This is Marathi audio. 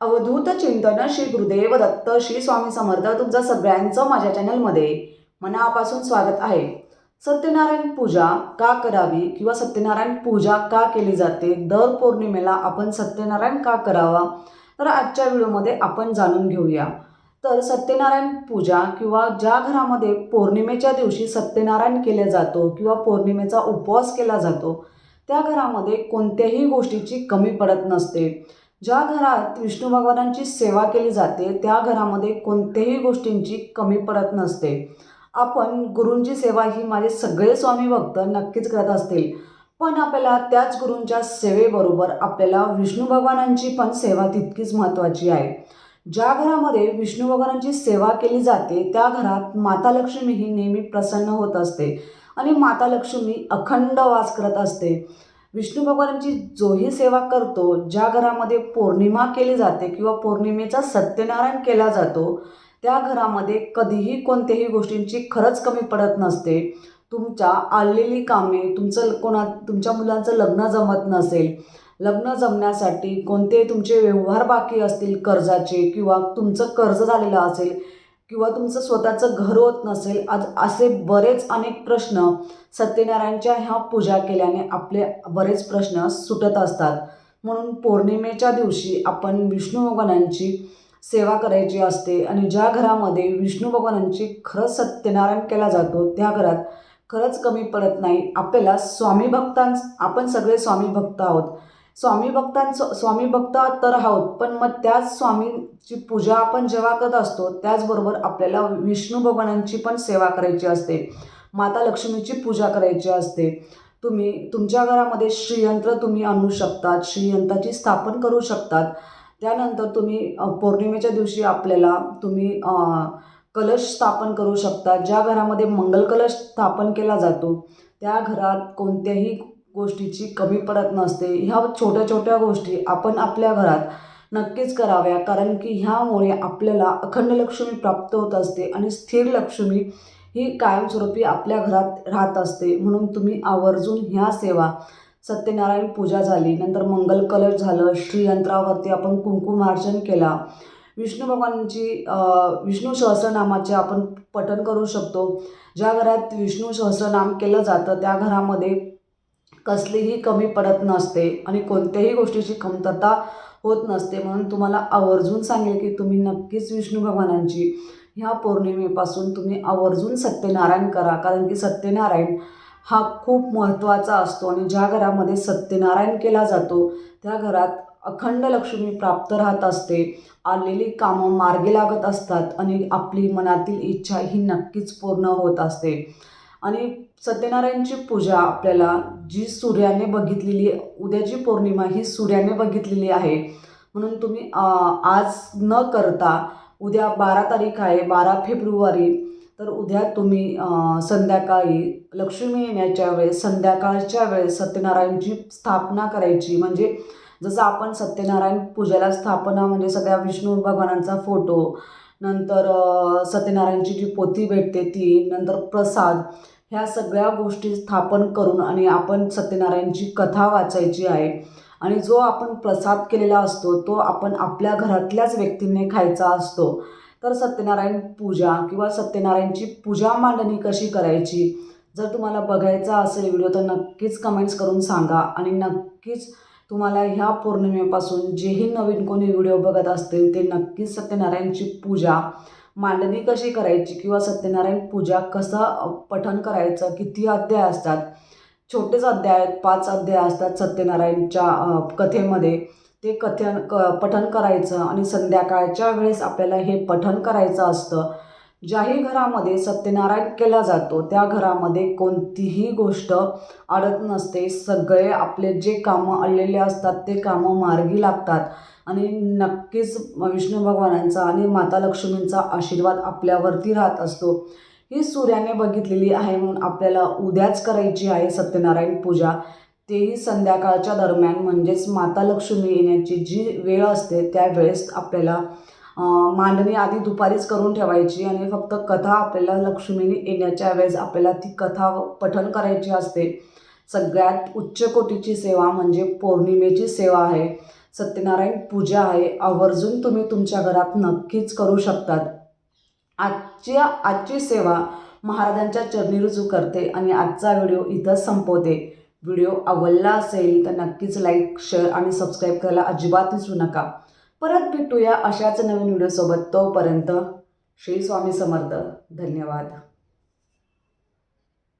अवधूत चिंतन श्री गुरुदेव दत्त श्री स्वामी समर्थ तुमचं सगळ्यांचं माझ्या चॅनलमध्ये मनापासून स्वागत आहे. सत्यनारायण पूजा का करावी किंवा सत्यनारायण पूजा का केली जाते? दर पौर्णिमेला आपण सत्यनारायण का करावा? तर आजच्या व्हिडिओमध्ये आपण जाणून घेऊया. तर सत्यनारायण पूजा किंवा ज्या घरामध्ये पौर्णिमेच्या दिवशी सत्यनारायण केला जातो किंवा पौर्णिमेचा उपवास केला जातो त्या घरामध्ये कोणत्याही गोष्टीची कमी पडत नसते. ज्या घरात विष्णू भगवानांची सेवा केली जाते त्या घरामध्ये कोणत्याही गोष्टींची कमी पडत नसते. आपण गुरूंची सेवा ही माझे सगळे स्वामी भक्त नक्कीच करत असतील पण आपल्याला त्याच गुरूंच्या सेवेबरोबर आपल्याला विष्णू भगवानांची पण सेवा तितकीच महत्त्वाची आहे. ज्या घरामध्ये विष्णू भगवानांची सेवा केली जाते त्या घरात माता लक्ष्मी ही नेहमी प्रसन्न होत असते आणि माता लक्ष्मी अखंड वास करत असते. विष्णू भगवानांची जोही सेवा करतो ज्या घरामध्ये पौर्णिमा केली जाते किंवा पौर्णिमेचा सत्यनारायण केला जातो त्या घरामध्ये कधीही कोणत्याही गोष्टींची खरंच कमी पडत नसते. तुमच्या आलेली कामे तुमचं कोणा तुमच्या मुलांचं लग्न जमत नसेल. लग्न जमण्यासाठी कोणते तुमचे व्यवहार बाकी असतील कर्जाचे किंवा तुमचं कर्ज झालेलं असेल किंवा तुमचं स्वतःचं घर होत नसेल आज असे बरेच अनेक प्रश्न सत्यनारायणच्या ह्या पूजा केल्याने आपले बरेच प्रश्न सुटत असतात. म्हणून पौर्णिमेच्या दिवशी आपण विष्णू भगवानांची सेवा करायची असते आणि ज्या घरामध्ये विष्णू भगवानांची खरंच सत्यनारायण केला जातो त्या घरात खरंच कमी पडत नाही. आपल्याला स्वामी भक्तां आपण सगळे स्वामी भक्त आहोत. स्वामी भक्तांचं स्वामी भक्त तर आहोत पण मग त्याच स्वामीची पूजा आपण जेव्हा करत असतो त्याचबरोबर आपल्याला विष्णू भगवानांची पण सेवा करायची असते. माता लक्ष्मीची पूजा करायची असते. तुम्ही तुमच्या घरामध्ये श्रीयंत्र तुम्ही आणू शकतात श्रीयंत्राची स्थापन करू शकतात. त्यानंतर तुम्ही पौर्णिमेच्या दिवशी आपल्याला तुम्ही कलश स्थापन करू शकता. ज्या घरामध्ये मंगल कलश स्थापन केला जातो त्या घरात कोणत्याही गोष्टीची कमी पडत नसते. ह्या छोट्या छोट्या गोष्टी आपण आपल्या घरात नक्कीच कराव्या कारण की ह्यामुळे आपल्याला अखंड लक्ष्मी प्राप्त होत असते आणि स्थिर लक्ष्मी ही कायमस्वरूपी आपल्या घरात राहत असते. म्हणून तुम्ही आवर्जून ह्या सेवा सत्यनारायण पूजा झाली नंतर मंगल कलश झालं श्रीयंत्रावरती आपण कुंकुमार्चन केला. विष्णू भगवानची विष्णू सहस्रनामाचे आपण पठण करू शकतो. ज्या घरात विष्णू सहस्रनाम केलं जातं त्या घरामध्ये कसलीही कमी पडत नसते आणि कोणत्याही गोष्टीची कमतरता होत नसते म्हणून तुम्हाला आवर्जून सांगेल की तुम्ही नक्कीच विष्णू भगवानांची ह्या पौर्णिमेपासून तुम्ही आवर्जून सत्यनारायण करा. कारण की सत्यनारायण हा खूप महत्त्वाचा असतो आणि ज्या घरामध्ये सत्यनारायण केला जातो त्या घरात अखंड लक्ष्मी प्राप्त राहत असते आलेली कामं मार्गी लागत असतात आणि आपली मनातील इच्छा ही नक्कीच पूर्ण होत असते. आणि सत्यनारायणची पूजा आपल्याला जी सूर्याने बघितलेली उद्याची पौर्णिमा ही सूर्याने बघितलेली आहे. म्हणून तुम्ही आज न करता उद्या बारा तारीख आहे बारा फेब्रुवारी तर उद्या तुम्ही संध्याकाळी लक्ष्मी येण्याच्या वेळेस संध्याकाळच्या वेळेस सत्यनारायणची स्थापना करायची. म्हणजे जसं आपण सत्यनारायण पूजेला स्थापना म्हणजे सगळ्या विष्णू भगवानांचा फोटो नंतर सत्यनारायणची जी पोथी भेटते ती नंतर प्रसाद ह्या सगळ्या गोष्टी स्थापन करून आणि आपण सत्यनारायणची कथा वाचायची आहे. आणि जो आपण प्रसाद केलेला असतो तो आपण आपल्या घरातल्याच व्यक्तींनी खायचा असतो. तर सत्यनारायण पूजा किंवा सत्यनारायणची पूजा मांडणी कशी करायची? जर तुम्हाला बघायचा असेल व्हिडिओ तर नक्कीच कमेंट्स करून सांगा. आणि नक्कीच तुम्हाला ह्या पौर्णिमेपासून जेही नवीन कोणी व्हिडिओ बघत असतील ते नक्कीच सत्यनारायणची पूजा मांडणी कशी करायची किंवा सत्यनारायण पूजा कसं पठन करायचं किती अध्याय असतात? छोटेच अध्याय आहेत पाच अध्याय असतात सत्यनारायणच्या कथेमध्ये. ते कथन क पठन करायचं आणि संध्याकाळच्या वेळेस आपल्याला हे पठन करायचं असतं. ज्याही घरामध्ये सत्यनारायण केला जातो त्या घरामध्ये कोणतीही गोष्ट अडत नसते. सगळे आपले जे कामं अडलेले असतात ते कामं मार्गी लागतात. आणि नक्कीच विष्णू भगवानांचा आणि माता लक्ष्मींचा आशीर्वाद आपल्यावरती राहत असतो. ही सूर्याने बघितलेली आहे म्हणून आपल्याला उद्याच करायची आहे सत्यनारायण पूजा. तेही संध्याकाळच्या दरम्यान म्हणजेच माता लक्ष्मी येण्याची जी वेळ असते त्या वेळेस आपल्याला मांडणी आधी दुपारीच करून ठेवायची आणि फक्त कथा आपल्याला लक्ष्मीने येण्याच्या वेळेस आपल्याला ती कथा पठन करायची असते. सगळ्यात उच्च कोटीची सेवा म्हणजे पौर्णिमेची सेवा आहे. सत्यनारायण पूजा आहे. आवर्जून तुम्ही तुमच्या घरात नक्कीच करू शकतात. आजच्या आजची सेवा महाराजांच्या चरणी रुजू करते आणि आजचा व्हिडिओ इथं संपवते. व्हिडिओ आवडला असेल तर नक्कीच लाईक शेअर आणि सबस्क्राईब करायला अजिबात विसरू नका. परत भेटूया अशाच नवीन व्हिडिओसोबत तोपर्यंत श्री स्वामी समर्थ. धन्यवाद.